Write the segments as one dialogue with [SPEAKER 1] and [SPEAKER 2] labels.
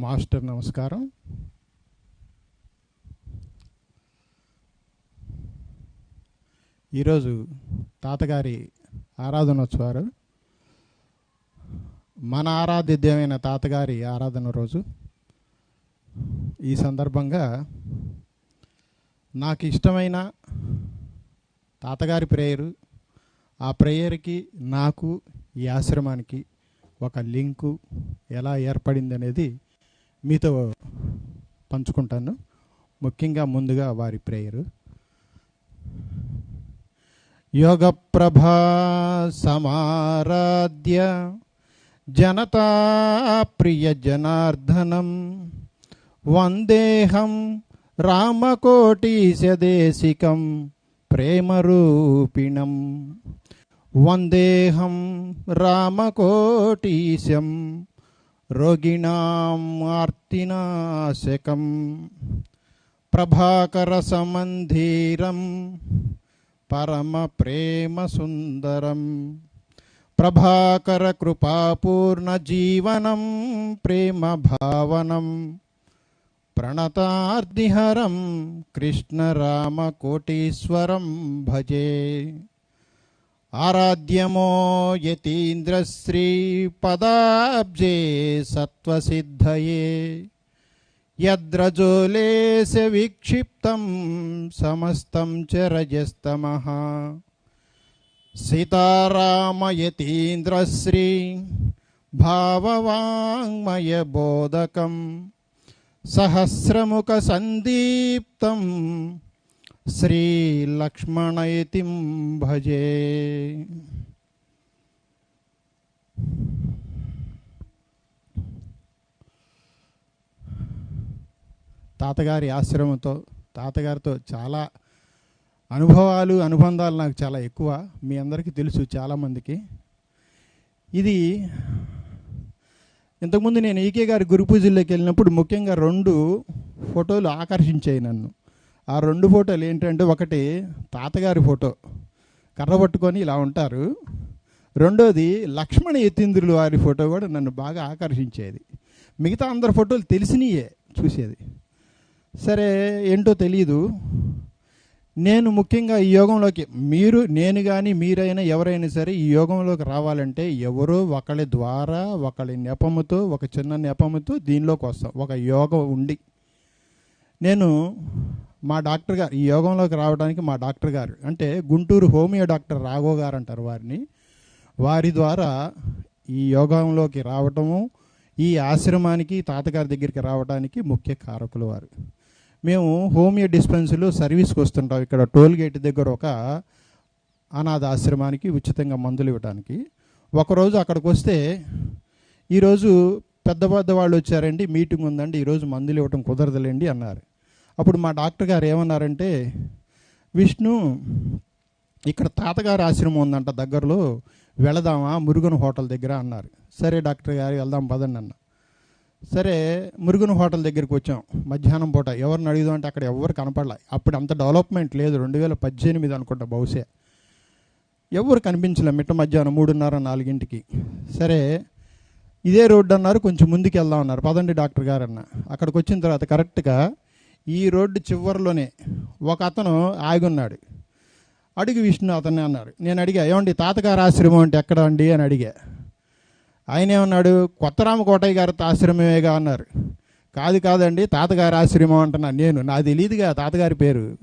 [SPEAKER 1] Master నమస్కారం. ఈరోజు తాతగారి ఆరాధనోత్సవాలు. మన ఆరాధ్యమైన తాతగారి ఆరాధన రోజు. ఈ సందర్భంగా నాకు ఇష్టమైన తాతగారి ప్రేయరు ఆ ప్రేయర్కి నాకు ఈ ఆశ్రమానికి ఒక లింకు ఎలా ఏర్పడింది అనేది మీతో పంచుకుంటాను. ముఖ్యంగా ముందుగా వారి ప్రేయరు యోగ ప్రభా సమారాధ్య జనతా ప్రియ జనార్దనం వందేహం రామకోటీశదేశికం ప్రేమరూపిణం. వందేహం రామకోటీశం रोगिणाम् आर्तिनाशकं प्रभाकरसमन्धीरं परमप्रेमसुन्दरं प्रभाकरकृपापूर्णजीवनं प्रेमभावनं प्रणतार्दिहरं कृष्णरामकोटीश्वरं भजे। ఆరాధ్యమో యతీంద్రశ్రీ పదాబ్జే సత్వసిద్ధయే. యద్రజోలేశ విక్షిప్తం సమస్తం చ రజస్తమ. సీతారామయతీంద్రశ్రీ భావవాङ्మయ బోధకం. సహస్రముఖ సందీప్తం శ్రీలక్ష్మణయతిం భజే. తాతగారి ఆశ్రమంతో తాతగారితో చాలా అనుభవాలు అనుబంధాలు నాకు చాలా ఎక్కువ. మీ అందరికీ తెలుసు చాలామందికి. ఇది ఇంతకుముందు నేను ఈకే గారి గురు పూజల్లోకి వెళ్ళినప్పుడు ముఖ్యంగా రెండు ఫోటోలు ఆకర్షించాయి నన్ను. ఆ రెండు ఫోటోలు ఏంటంటే ఒకటి తాతగారి ఫోటో కర్ర పట్టుకొని ఇలా ఉంటారు. రెండోది లక్ష్మణ యతీంద్రులు వారి ఫోటో కూడా నన్ను బాగా ఆకర్షించేది. మిగతా అందరి ఫోటోలు తెలిసినయే చూసేది. సరే ఏంటో తెలియదు నేను ముఖ్యంగా ఈ యోగంలోకి మీరు నేను కానీ మీరైనా ఎవరైనా సరే ఈ యోగంలోకి రావాలంటే ఎవరో ఒకళ్ళ ద్వారా ఒకళ్ళ నెపముతో ఒక చిన్న నెపముతో దీనిలోకి వస్తాం. ఒక యోగం ఉండి. నేను మా డాక్టర్ గారు ఈ యోగంలోకి రావడానికి మా డాక్టర్ గారు అంటే గుంటూరు హోమియో డాక్టర్ రాఘో గారు అంటారు వారిని. వారి ద్వారా ఈ యోగంలోకి రావటము ఈ ఆశ్రమానికి తాతగారి దగ్గరికి రావడానికి ముఖ్య కారకులు వారు. మేము హోమియో డిస్పెన్సరీలో సర్వీస్కి వస్తుంటాం. ఇక్కడ టోల్ గేట్ దగ్గర ఒక అనాథ ఆశ్రమానికి ఉచితంగా మందులు ఇవ్వడానికి ఒకరోజు అక్కడికి వస్తే ఈరోజు పెద్ద పెద్ద వాళ్ళు వచ్చారండి మీటింగ్ ఉందండి ఈరోజు మందులు ఇవ్వటం కుదరదులేండి అన్నారు. అప్పుడు మా డాక్టర్ గారు ఏమన్నారంటే విష్ణు ఇక్కడ తాతగారు ఆశ్రమం ఉందంట దగ్గరలో వెళదామా మురుగన్ హోటల్ దగ్గర అన్నారు. సరే డాక్టర్ గారు వెళ్దాం పదండి అన్న. సరే మురుగన్ హోటల్ దగ్గరికి వచ్చాం. మధ్యాహ్నం పూట ఎవరిని అడుగుదాం అంటే అక్కడ ఎవరు కనపడలే. అప్పుడు అంత డెవలప్మెంట్ లేదు. రెండు వేల పద్దెనిమిది అనుకుంటా బహుశా. ఎవరు కనిపించలే మిట్ట మధ్యాహ్నం మూడున్నర నాలుగింటికి. సరే ఇదే రోడ్డు అన్నారు కొంచెం ముందుకు వెళ్దాం అన్నారు. పదండి డాక్టర్ గారు అన్న. అక్కడికి వచ్చిన తర్వాత కరెక్ట్గా ఈ రోడ్డు చివరిలోనే ఒక అతను ఆగున్నాడు. అడిగి విష్ణు అతనే అన్నారు. నేను అడిగా ఏమండి తాతగారు ఆశ్రమం అంటే ఎక్కడ అండి? అని అడిగా. ఆయన ఏమన్నాడు కొత్తరామ కోటయ్య గారి ఆశ్రమమేగా? అన్నారు. కాదు కాదండి తాతగారి ఆశ్రమం అంటున్నాను నేను. నాకు తెలియదుగా తాతగారి పేరు.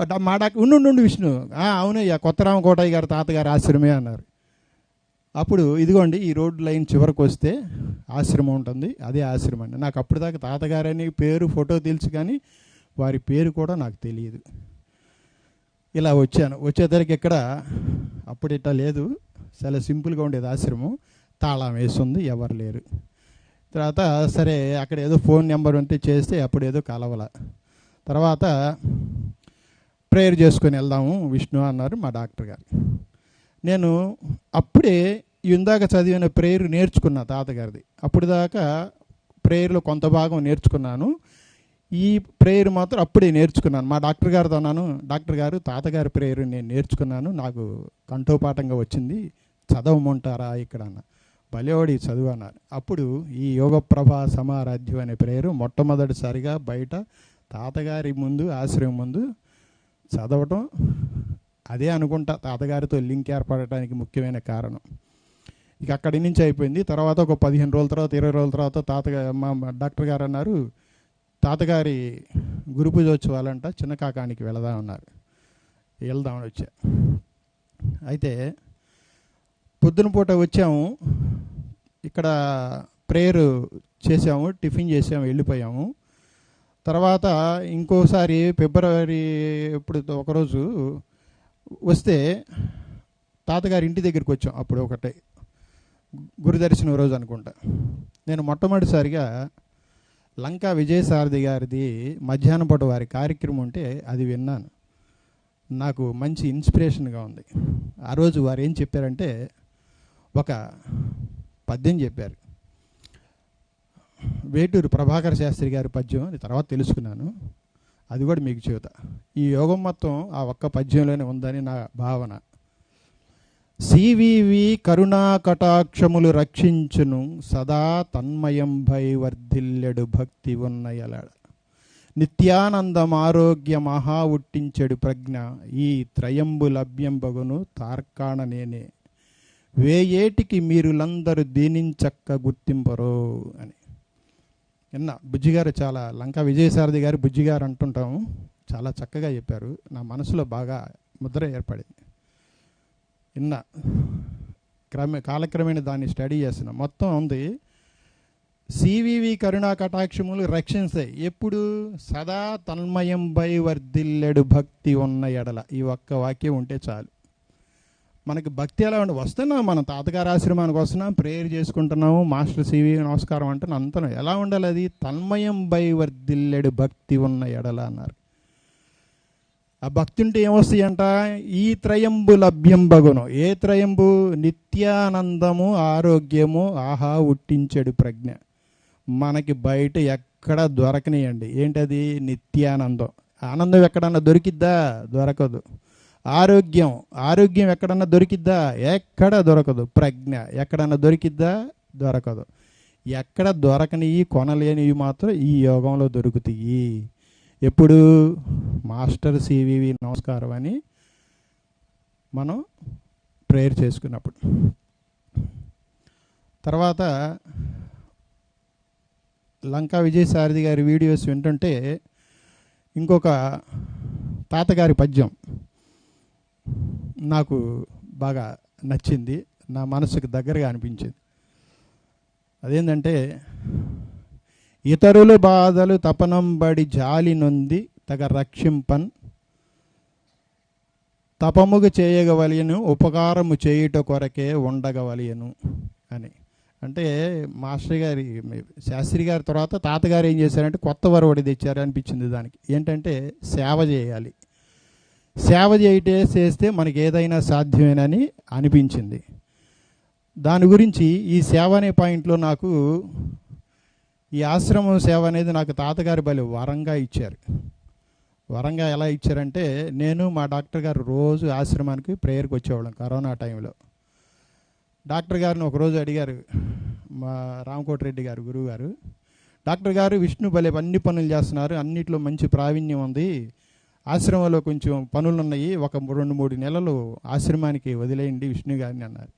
[SPEAKER 1] అట్ట మా డాక్ ఉండు విష్ణు. "ఆ, అవునయ్యా కొత్తరామ కోటయ్య గారి తాతగారి ఆశ్రమే అన్నారు. అప్పుడు ఇదిగోండి ఈ రోడ్ లైన్ చివరికి వస్తే ఆశ్రమం ఉంటుంది. అదే ఆశ్రమం అండి. నాకు అప్పటిదాకా తాతగారని పేరు ఫోటో తెలుసు కానీ వారి పేరు కూడా నాకు తెలియదు. ఇలా వచ్చాను. వచ్చేసరికి ఇక్కడ అప్పుడు ఇట్లా లేదు. చాలా సింపుల్గా ఉండేది ఆశ్రమం. తాళం వేస్తుంది ఎవరు లేరు. తర్వాత సరే అక్కడ ఏదో ఫోన్ నెంబర్ ఉంటే చేస్తే అప్పుడు ఏదో కలవల. తర్వాత ప్రేయర్ చేసుకొని వెళ్దాము విష్ణు అన్నారు మా డాక్టర్ గారు. నేను అప్పుడే ఇందాక చదివిన ప్రేయర్ నేర్చుకున్నా తాతగారిది. అప్పుడు దాకా ప్రేయర్లో కొంత భాగం నేర్చుకున్నాను. ఈ ప్రేయర్ మాత్రం అప్పుడే నేర్చుకున్నాను. మా డాక్టర్ గారితో అన్నాను డాక్టర్ గారు తాతగారి ప్రేయర్ నేను నేర్చుకున్నాను. నాకు కంఠోపాఠంగా వచ్చింది. చదవమంటారా ఇక్కడ? అన్న. భలేవాడి చదువు అన్నారు. అప్పుడు ఈ యోగప్రభ సమారాధ్యం అనే ప్రేయరు మొట్టమొదటిసారిగా బయట తాతగారి ముందు ఆశ్రయం ముందు చదవటం అదే అనుకుంటా తాతగారితో లింక్ ఏర్పడటానికి ముఖ్యమైన కారణం. ఇక అక్కడి నుంచి అయిపోయింది. తర్వాత ఒక పదిహేను రోజుల తర్వాత ఇరవై రోజుల తర్వాత తాతగారు మా డాక్టర్ గారు అన్నారు తాతగారి గురు పూజోత్సవాలంట చిన్న కాకానికి వెళదామన్నారు వెళ్దామని వచ్చా. అయితే పొద్దున పూట వచ్చాము. ఇక్కడ ప్రేయర్ చేసాము టిఫిన్ చేసాము వెళ్ళిపోయాము. తర్వాత ఇంకోసారి ఫిబ్రవరి ఇప్పుడు ఒకరోజు వస్తే తాతగారి ఇంటి దగ్గరికి వచ్చాం అప్పుడు ఒకటే. గురుదర్శనం రోజు అనుకుంటా. నేను మొట్టమొదటిసారిగా లంకా విజయసారథి గారిది మధ్యాహ్నం పూట వారి కార్యక్రమం ఉంటే అది విన్నాను. నాకు మంచి ఇన్స్పిరేషన్గా ఉంది. ఆ రోజు వారు ఏం చెప్పారంటే ఒక పద్యం చెప్పారు. వేటూరు ప్రభాకర శాస్త్రి గారి పద్యం అని తర్వాత తెలుసుకున్నాను. అది కూడా మీకు చేత ఈ యోగం మొత్తం ఆ ఒక్క పద్యంలోనే ఉందని నా భావన. సివివి కరుణా కటాక్షములు రక్షించును సదా తన్మయం భై వర్ధిల్లెడు భక్తి ఉన్నయలాడ. నిత్యానందం ఆరోగ్య మహా ఉట్టించెడు ప్రజ్ఞ ఈ త్రయంబు లభ్యంబగును తార్కాణ నేనే. వేయేటికి మీరులందరూ దీనించక్క గుర్తింపరు అని. నిన్న బుజ్జిగారు చాలా లంక విజయసారథి గారు బుజ్జిగారు అంటుంటాము చాలా చక్కగా చెప్పారు. నా మనసులో బాగా ముద్ర ఏర్పడింది. నిన్న క్రమే కాలక్రమేణ దాన్ని స్టడీ చేసిన మొత్తం ఉంది. సివివి కరుణా కటాక్షములు రక్షించాయి ఎప్పుడు సదా తన్మయం బై వర్ధిల్లెడు భక్తి ఉన్న ఎడల. ఈ ఒక్క వాక్యం ఉంటే చాలు. మనకి భక్తి ఎలా ఉండి వస్తున్నాం మన తాతగారి ఆశ్రమానికి వస్తున్నాం ప్రేయర్ చేసుకుంటున్నాము మాస్టర్ సివి నమస్కారం అంటే అంతను ఎలా ఉండాలి అది? తన్మయం బై వర్దిల్లెడు భక్తి ఉన్న ఎడల అన్నారు. ఆ భక్తి ఉంటే ఏమొస్తాయంట? ఈ త్రయంబు లభ్యం బగును ఏ త్రయంబు? నిత్యానందము ఆరోగ్యము ఆహా ఉట్టించడు ప్రజ్ఞ. మనకి బయట ఎక్కడ దొరకనియండి. ఏంటది? నిత్యానందం. ఆనందం ఎక్కడన్నా దొరికిద్దా? దొరకదు. ఆరోగ్యం ఆరోగ్యం ఎక్కడన్నా దొరికిద్దా? ఎక్కడ దొరకదు. ప్రజ్ఞ ఎక్కడన్నా దొరికిద్దా? దొరకదు. ఎక్కడ దొరకనివి కొనలేనివి మాత్రం ఈ యోగంలో దొరుకుతాయి. ఎప్పుడు? మాస్టర్ సివివి నమస్కారం అని మనం ప్రేయర్ చేసుకున్నప్పుడు. తర్వాత లంకా విజయసారథి గారి వీడియోస్ వింటుంటే ఇంకొక తాతగారి పద్యం. నాకు బాగా నచ్చింది. నా మనసుకు దగ్గరగా అనిపించింది. అదేంటంటే ఇతరుల బాధలు తపనంబడి జాలి నొంది తగ రక్షింపన్ తపముగు చేయగవలయను ఉపకారము చేయుట కొరకే ఉండగవలయను అని. అంటే మాస్టర్ గారి శాస్త్రి గారి తర్వాత తాతగారు ఏం చేశారంటే కొత్త వరవడి తెచ్చారు అనిపించింది దానికి. ఏంటంటే సేవ చేయాలి. సేవ చేయటే చేస్తే మనకి ఏదైనా సాధ్యమేనని అనిపించింది. దాని గురించి ఈ సేవ అనే పాయింట్లో నాకు ఈ ఆశ్రమం సేవ అనేది నాకు తాతగారి బలి వరంగా ఇచ్చారు. వరంగా ఎలా ఇచ్చారంటే నేను మా డాక్టర్ గారు రోజు ఆశ్రమానికి ప్రేయర్కి వచ్చేవాళ్ళం కరోనా టైంలో. డాక్టర్ గారిని ఒకరోజు అడిగారు మా రామకోటిరెడ్డి గారు గురువు గారు డాక్టర్ గారు విష్ణు బలే అన్ని పనులు చేస్తున్నారు అన్నిట్లో మంచి ప్రావీణ్యం ఉంది ఆశ్రమంలో కొంచెం పనులు ఉన్నాయి ఒక రెండు మూడు నెలలు ఆశ్రమానికి వదిలేయండి విష్ణు గారిని అన్నారు.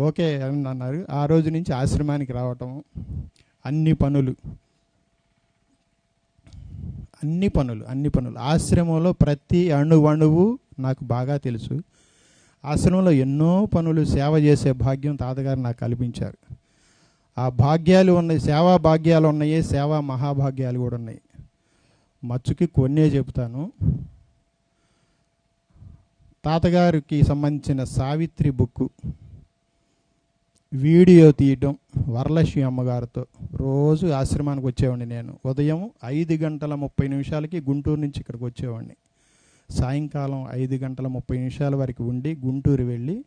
[SPEAKER 1] ఓకే అని అన్నారు. ఆ రోజు నుంచి ఆశ్రమానికి రావటం అన్ని పనులు. అన్ని పనులు అన్ని పనులు. ఆశ్రమంలో ప్రతి అణువణువు నాకు బాగా తెలుసు. ఆశ్రమంలో ఎన్నో పనులు సేవ చేసే భాగ్యం తాతగారు నాకు కల్పించారు. ఆ భాగ్యాలు ఉన్నాయి సేవా భాగ్యాలు ఉన్నాయి సేవా మహాభాగ్యాలు కూడా ఉన్నాయి. మచ్చుకి కొన్నే చెప్తాను తాతగారికి సంబంధించిన సావిత్రి బుక్ వీడియో తీయటం వరలక్ష్మి అమ్మగారితో. రోజు ఆశ్రమానికి వచ్చేవాడిని నేను. ఉదయం ఐదు గంటల ముప్పై నిమిషాలకి గుంటూరు నుంచి ఇక్కడికి వచ్చేవాడిని. సాయంకాలం ఐదు గంటల ముప్పై నిమిషాల వరకు ఉండి గుంటూరు వెళ్ళి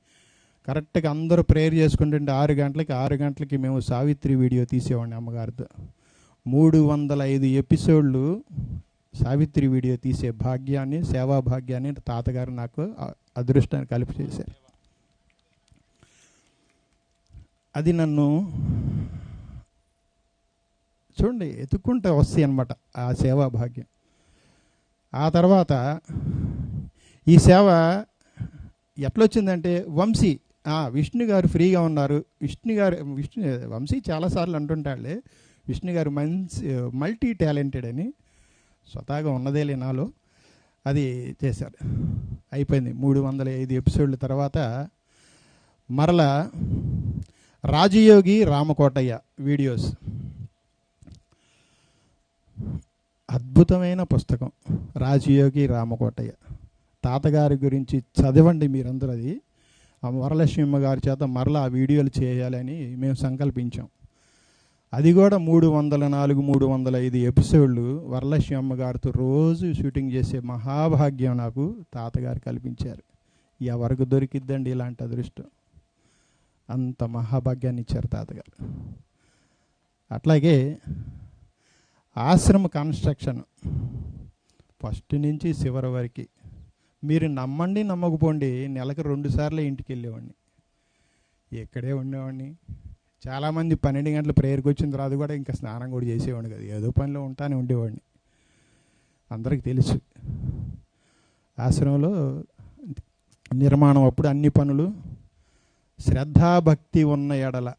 [SPEAKER 1] కరెక్ట్గా అందరూ ప్రేయర్ చేసుకుంటుంటే ఆరు గంటలకి ఆరు గంటలకి మేము సావిత్రి వీడియో తీసేవాడిని అమ్మగారితో. మూడు వందల ఐదు ఎపిసోడ్లు సావిత్రి వీడియో తీసే భాగ్యాన్ని సేవా భాగ్యాన్ని తాతగారు నాకు అదృష్టాన్ని కలిపి చేశారు అది నన్ను చూడండి ఎత్తుక్కుంటే వస్తాయి అనమాట ఆ సేవా భాగ్యం. ఆ తర్వాత ఈ సేవ ఎట్లొచ్చిందంటే వంశీ విష్ణు గారు ఫ్రీగా ఉన్నారు. విష్ణు గారు విష్ణు వంశీ చాలాసార్లు అంటుంటాళ్ళే విష్ణు గారు మంచి మల్టీ టాలెంటెడ్ అని. స్వతహాగా ఉన్నదే నాలో. అది చేశారు. అయిపోయింది. మూడు వందల ఐదు ఎపిసోడ్ల తర్వాత మరల రాజయోగి రామకోటయ్య వీడియోస్. అద్భుతమైన పుస్తకం. రాజయోగి రామకోటయ్య. తాతగారి గురించి చదవండి మీరందరూ అది. ఆ వరలక్ష్మి గారి చేత మరలా ఆ వీడియోలు చేయాలని మేము సంకల్పించాం. అది కూడా మూడు వందల నాలుగు మూడు వందల ఐదు ఎపిసోడ్లు వరలక్ష్మి అమ్మగారితో రోజు షూటింగ్ చేసే మహాభాగ్యం నాకు తాతగారు కల్పించారు. ఎవరికి దొరికిద్దండి ఇలాంటి అదృష్టం? అంత మహాభాగ్యాన్ని ఇచ్చారు తాతగారు. అట్లాగే ఆశ్రమ కన్స్ట్రక్షన్ ఫస్ట్ నుంచి చివరి వరకు మీరు నమ్మండి నమ్మకపోండి నెలకు రెండుసార్లు ఇంటికి వెళ్ళేవాడిని. ఎక్కడే ఉండేవాడిని. చాలామంది పన్నెండు గంటల ప్రేయర్కి వచ్చిన తర్వాత కూడా ఇంకా స్నానం కూడా చేసేవాడిని కదా. ఏదో పనిలో ఉంటానే ఉండేవాడిని. అందరికి తెలుసు. ఆశ్రమంలో నిర్మాణం అప్పుడు అన్ని పనులు శ్రద్ధాభక్తి ఉన్న ఎడల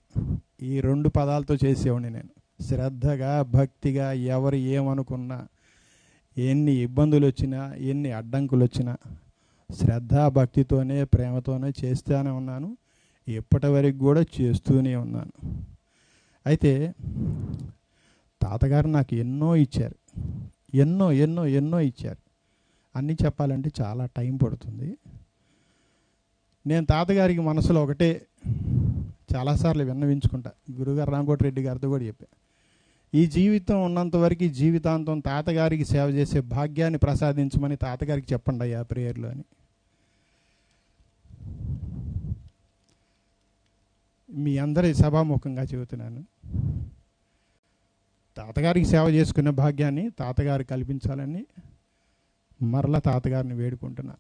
[SPEAKER 1] ఈ రెండు పదాలతో చేసేవాడిని నేను. శ్రద్ధగా భక్తిగా ఎవరు ఏమనుకున్నా ఎన్ని ఇబ్బందులు వచ్చినా ఎన్ని అడ్డంకులు వచ్చినా శ్రద్ధా భక్తితోనే ప్రేమతోనే చేస్తూనే ఉన్నాను. ఇప్పటి వరకు కూడా చేస్తూనే ఉన్నాను. అయితే తాతగారు నాకు ఎన్నో ఇచ్చారు. ఎన్నో ఎన్నో ఎన్నో ఇచ్చారు. అన్నీ చెప్పాలంటే చాలా టైం పడుతుంది. నేను తాతగారికి మనసులో ఒకటే చాలాసార్లు విన్నవించుకుంటా. గురుగారు రామకోటి రెడ్డి గారితో కూడా చెప్పా. ఈ జీవితం ఉన్నంత వరకు జీవితాంతం తాతగారికి సేవ చేసే భాగ్యాన్ని ప్రసాదించమని తాతగారికి చెప్పండి అయ్యా ప్రేయర్లో అని. మీ అందరి సభాముఖంగా చెబుతున్నాను. తాతగారికి సేవ చేసుకునే భాగ్యాన్ని తాతగారు కల్పించాలని మరల తాతగారిని వేడుకుంటున్నా.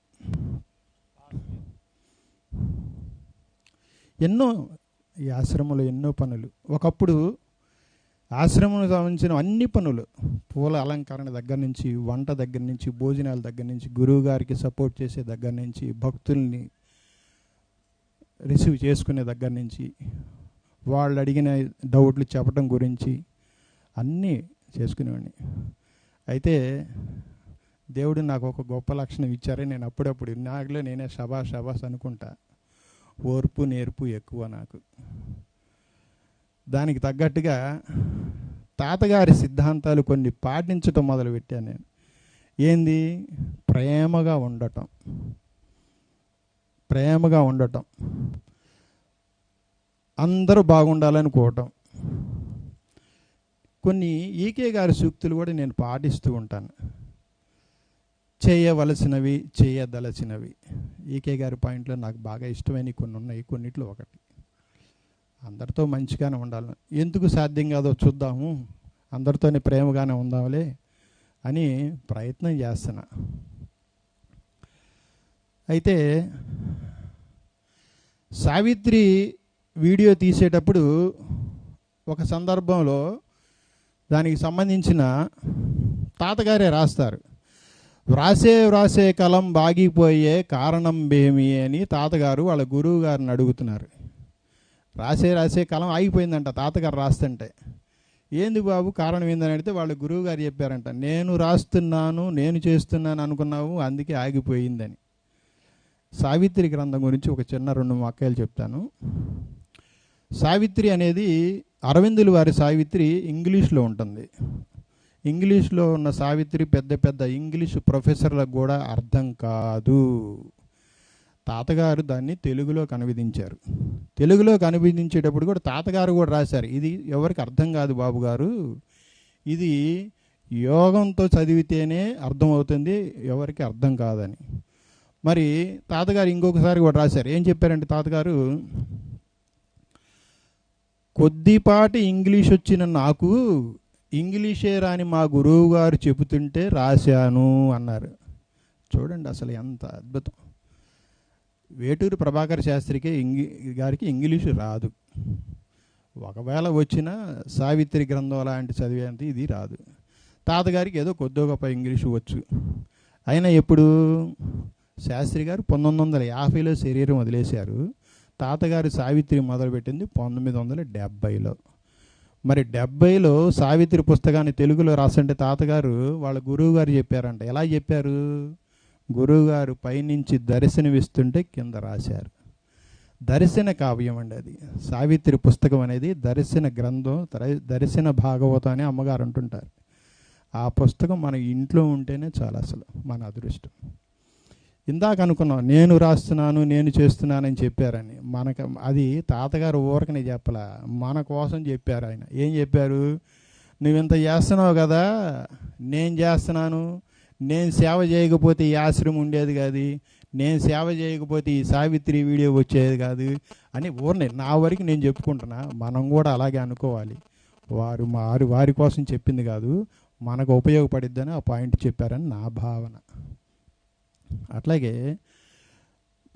[SPEAKER 1] ఎన్నో ఈ ఆశ్రమంలో ఎన్నో పనులు. ఒకప్పుడు ఆశ్రమంలో సంబంధించిన అన్ని పనులు పూల అలంకరణ దగ్గర నుంచి వంట దగ్గర నుంచి భోజనాల దగ్గర నుంచి గురువు గారికి సపోర్ట్ చేసే దగ్గర నుంచి భక్తుల్ని రిసీవ్ చేసుకునే దగ్గర నుంచి వాళ్ళు అడిగిన డౌట్లు చెప్పడం గురించి అన్నీ చేసుకునేవాడిని. అయితే దేవుడు నాకు ఒక గొప్ప లక్షణం ఇచ్చారని నేను అప్పుడప్పుడు నాకులో నేనే షబా షబాస్ అనుకుంటా. ఓర్పు నేర్పు ఎక్కువ నాకు. దానికి తగ్గట్టుగా తాతగారి సిద్ధాంతాలు కొన్ని పాటించటం మొదలుపెట్టాను నేను. ఏంది? ప్రేమగా ఉండటం. ప్రేమగా ఉండటం. అందరూ బాగుండాలని కోవటం కొన్ని ఈకే గారి సూక్తులు కూడా నేను పాటిస్తూ ఉంటాను. చేయవలసినవి చేయదలసినవి. ఈకే గారి పాయింట్లో నాకు బాగా ఇష్టమైన కొన్ని ఉన్నాయి కొన్నిట్లో ఒకటి. అందరితో మంచిగానే ఉండాలి. ఎందుకు సాధ్యం కాదో చూద్దాము. అందరితోనే ప్రేమగానే ఉందాంలే అని ప్రయత్నం చేస్తున్నా. అయితే సావిత్రి వీడియో తీసేటప్పుడు ఒక సందర్భంలో దానికి సంబంధించిన తాతగారే రాస్తారు. వ్రాసే వ్రాసే కలం బాగిపోయే కారణం ఏమి అని తాతగారు వాళ్ళ గురువు గారిని అడుగుతున్నారు. రాసే రాసే కలం ఆగిపోయిందంట తాతగారు రాస్తుంటే. ఏంది బాబు కారణం ఏందని అడిగితే వాళ్ళ గురువు గారు చెప్పారంట నేను రాస్తున్నాను నేను చేస్తున్నాను అనుకున్నావు అందుకే ఆగిపోయిందని. సావిత్రి గ్రంథం గురించి ఒక చిన్న రెండు వాక్యాలు చెప్తాను. సావిత్రి అనేది అరవిందులు వారి సావిత్రి ఇంగ్లీష్లో ఉంటుంది. ఇంగ్లీష్లో ఉన్న సావిత్రి పెద్ద పెద్ద ఇంగ్లీష్ ప్రొఫెసర్లకు కూడా అర్థం కాదు. తాతగారు దాన్ని తెలుగులో అనువదించారు తెలుగులో అనువదించేటప్పుడు కూడా తాతగారు కూడా రాశారు. ఇది ఎవరికి అర్థం కాదు బాబు గారు. ఇది యోగంతో చదివితేనే అర్థమవుతుంది ఎవరికి అర్థం కాదని. మరి తాతగారు ఇంకొకసారి కూడా రాశారు. ఏం చెప్పారంటే తాతగారు? కొద్దిపాటి ఇంగ్లీష్ వచ్చిన నాకు ఇంగ్లీషే రాని మా గురువు గారు చెబుతుంటే రాశాను అన్నారు. చూడండి అసలు ఎంత అద్భుతం. వేటూరు ప్రభాకర్ శాస్త్రికి ఇంగి గారికి ఇంగ్లీషు రాదు. ఒకవేళ వచ్చిన సావిత్రి గ్రంథం లాంటి చదివేంత ఇది రాదు. తాతగారికి ఏదో కొద్దో గొప్ప ఇంగ్లీషు వచ్చు. అయినా ఎప్పుడు? శాస్త్రి గారు పంతొమ్మిది వందల యాభైలో శరీరం వదిలేశారు. తాతగారు సావిత్రి మొదలుపెట్టింది పంతొమ్మిది వందల డెబ్భైలో మరి డెబ్బైలో సావిత్రి పుస్తకాన్ని తెలుగులో రాసంటే తాతగారు వాళ్ళ గురువు గారు చెప్పారంట. ఎలా చెప్పారు? గురువుగారు పైనుంచి దర్శనమిస్తుంటే కింద రాశారు. దర్శన కావ్యం అండి అది. సావిత్రి పుస్తకం అనేది దర్శన గ్రంథం దర్శన భాగవతం అని అమ్మగారు అంటుంటారు. ఆ పుస్తకం మన ఇంట్లో ఉంటేనే చాలా అసలు మన అదృష్టం. ఇందాక అనుకున్నాం నేను రాస్తున్నాను నేను చేస్తున్నానని చెప్పారని. మనకు అది తాతగారు ఊరకనే చెప్పలా? మన కోసం చెప్పారు ఆయన. ఏం చెప్పారు? నువ్వు ఇంత చేస్తున్నావు కదా నేను చేస్తున్నాను. నేను సేవ చేయకపోతే ఈ ఆశ్రమం ఉండేది కాదు. నేను సేవ చేయకపోతే ఈ సావిత్రి వీడియో వచ్చేది కాదు అని ఊరిని. నా వరకు నేను చెప్పుకుంటున్నా మనం కూడా అలాగే అనుకోవాలి. వారు వారి వారి కోసం చెప్పింది కాదు మనకు ఉపయోగపడిద్దని ఆ పాయింట్ చెప్పారని నా భావన. అట్లాగే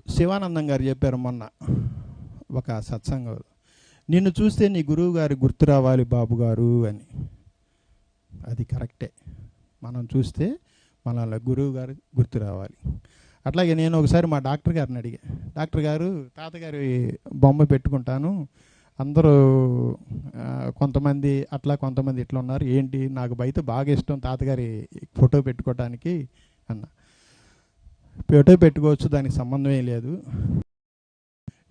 [SPEAKER 1] శివానందం గారు చెప్పారు మొన్న ఒక సత్సంగం నిన్ను చూస్తే నీ గురువు గారు గుర్తు రావాలి బాబు గారు అని. అది కరెక్టే. మనం చూస్తే మన గురువు గారు గుర్తు రావాలి. అట్లాగే నేను ఒకసారి మా డాక్టర్ గారిని అడిగా డాక్టర్ గారు తాతగారి బొమ్మ పెట్టుకుంటాను. అందరూ కొంతమంది అట్లా కొంతమంది ఇట్లా ఉన్నారు. ఏంటి? నాకు బయట బాగా ఇష్టం తాతగారి ఫోటో పెట్టుకోవటానికి అన్న. ఫోటో పెట్టుకోవచ్చు దానికి సంబంధం ఏం లేదు.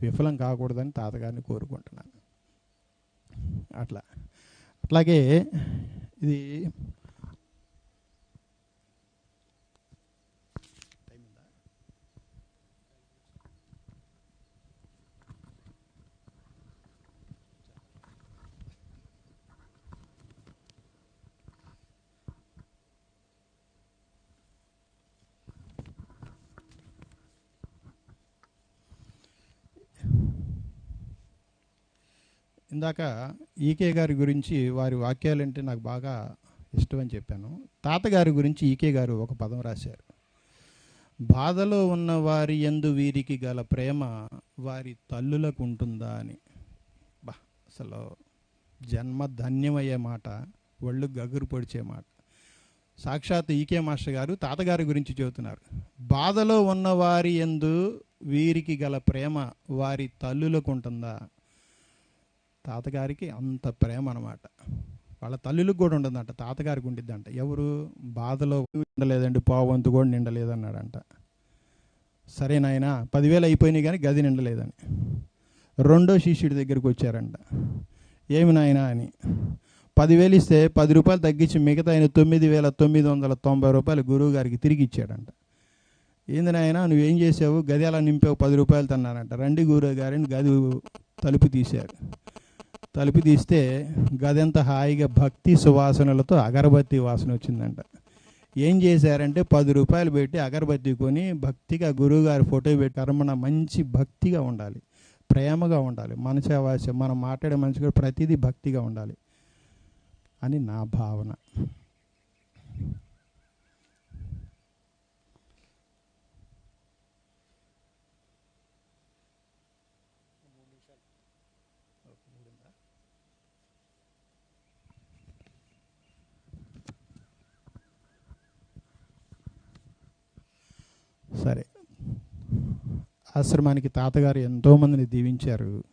[SPEAKER 1] విఫలం కాకూడదని తాతగారిని కోరుకుంటున్నాను. అట్లా. అట్లాగే ఇది ఇందాక ఈకే గారి గురించి వారి వాక్యాలంటే నాకు బాగా ఇష్టం అని చెప్పాను. తాతగారి గురించి ఈకే గారు ఒక పదం రాశారు. బాధలో ఉన్న వారి ఎందు వీరికి గల ప్రేమ వారి తల్లులకు ఉంటుందా అని. బా అసలు జన్మ ధన్యమయ్యే మాట ఒళ్ళు గగురు పొడిచే మాట. సాక్షాత్ ఈకే మాస్టర్ గారు తాతగారి గురించి చెబుతున్నారు. బాధలో ఉన్నవారి ఎందు వీరికి గల ప్రేమ వారి తల్లులకు ఉంటుందా? తాతగారికి అంత ప్రేమ అనమాట వాళ్ళ తల్లులకు కూడా ఉండదంట తాతగారికి ఉండిద్దంట. ఎవరు బాధలో నిండలేదండి పావంతు కూడా నిండలేదన్నాడంట. సరే నాయన పదివేలు అయిపోయినాయి కానీ గది నిండలేదని. రెండో శిష్యుడి దగ్గరికి వచ్చారంట. ఏమి నాయనా అని. పదివేలు ఇస్తే పది రూపాయలు తగ్గించి మిగతా ఆయన తొమ్మిది వేల తొమ్మిది వందల తొంభై రూపాయలు గురువు గారికి తిరిగి ఇచ్చాడంట. ఏంది నాయన నువ్వేం చేసావు? గది అలా నింపావు? పది రూపాయలు తన్నారంట. రండి గురువు గారిని గది తలుపు తీశారు. తలుపు తీస్తే గదెంత హాయిగా భక్తి సువాసనలతో అగరబత్తి వాసన వచ్చిందంట. ఏం చేశారంటే పది రూపాయలు పెట్టి అగరబత్తి కొని భక్తిగా గురువుగారి ఫోటో పెట్టి కర్మణ మంచి భక్తిగా ఉండాలి. ప్రేమగా ఉండాలి. మనసే మనం మాట్లాడే మనిషి కూడా ప్రతిదీ భక్తిగా ఉండాలి. అని నా భావన సరే ఆశ్రమానికి తాతగారు ఎంతోమందిని దీవించారు.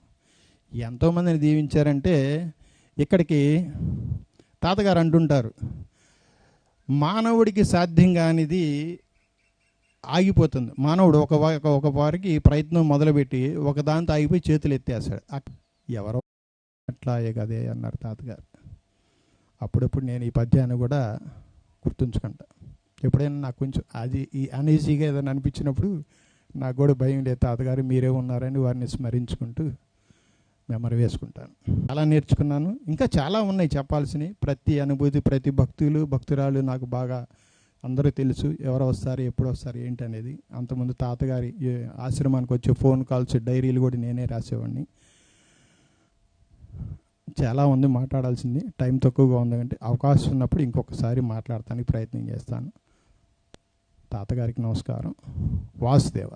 [SPEAKER 1] ఎంతోమందిని దీవించారంటే ఇక్కడికి తాతగారు అంటుంటారు మానవుడికి సాధ్యం కానిది ఆగిపోతుంది. మానవుడు ఒక ఒక- ఒక వారికి ప్రయత్నం మొదలుపెట్టి ఒక దాంతో ఆగిపోయి చేతులు ఎత్తేస్తాడు. ఎవరో అట్లా కదే అన్నారు తాతగారు. అప్పుడప్పుడు నేను ఈ పద్యాన్ని కూడా గుర్తుంచుకుంటా. ఎప్పుడైనా నాకు కొంచెం అది ఈ అనీజీగా ఏదైనా అనిపించినప్పుడు నాకు కూడా భయం లేదు. తాతగారు మీరే ఉన్నారని వారిని స్మరించుకుంటూ మెమరీ వేసుకుంటాను. అలా నేర్చుకున్నాను. ఇంకా చాలా ఉన్నాయి చెప్పాల్సినవి. ప్రతి అనుభూతి ప్రతి భక్తులు భక్తురాలు నాకు బాగా అందరూ తెలుసు. ఎవరు వస్తారు ఎప్పుడు వస్తారు ఏంటి అనేది అంతకుముందు తాతగారి ఆశ్రమానికి వచ్చే ఫోన్ కాల్స్ డైరీలు కూడా నేనే రాసేవాడిని. చాలా ఉంది మాట్లాడాల్సింది. టైం తక్కువగా ఉందంటే అవకాశం ఉన్నప్పుడు ఇంకొకసారి మాట్లాడటానికి ప్రయత్నం చేస్తాను. తాతగారికి నమస్కారం. వాసుదేవ.